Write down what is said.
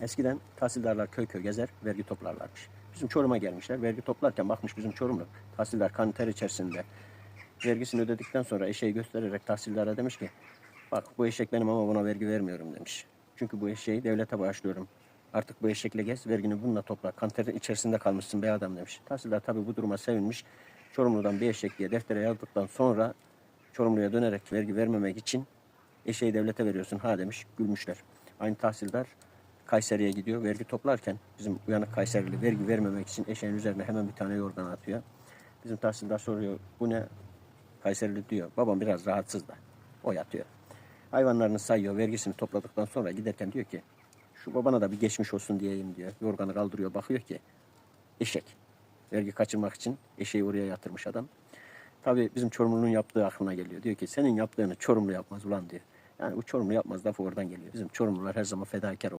Eskiden tahsildarlar köy köy gezer, vergi toplarlarmış. Bizim Çorum'a gelmişler. Vergi toplarken bakmış bizim Çorumlu. Tahsildar kan ter içerisinde vergisini ödedikten sonra eşeği göstererek tahsildara demiş ki bak bu eşek benim ama buna vergi vermiyorum demiş. Çünkü bu eşeği devlete bağışlıyorum. Artık bu eşekle gez, vergini bununla topla. Kan terin içerisinde kalmışsın be adam demiş. Tahsildar tabii bu duruma sevinmiş. Çorumlu'dan bir eşek diye deftere yazdıktan sonra Çorumlu'ya dönerek vergi vermemek için eşeği devlete veriyorsun ha demiş. Gülmüşler. Aynı tahsildar Kayseri'ye gidiyor. Vergi toplarken bizim uyanık Kayserili vergi vermemek için eşeğin üzerine hemen bir tane yorgan atıyor. Bizim tahsildar soruyor bu ne? Kayserili diyor. Babam biraz rahatsız da. O yatıyor. Hayvanlarını sayıyor. Vergisini topladıktan sonra giderken diyor ki şu babana da bir geçmiş olsun diyeyim diyor. Yorganı kaldırıyor bakıyor ki eşek. Vergi kaçırmak için eşeği oraya yatırmış adam. Tabii bizim Çorumlu'nun yaptığı aklına geliyor. Diyor ki senin yaptığını Çorumlu yapmaz ulan diyor. Yani bu Çorumlu yapmaz lafı oradan geliyor. Bizim Çorumlular her zaman fedakar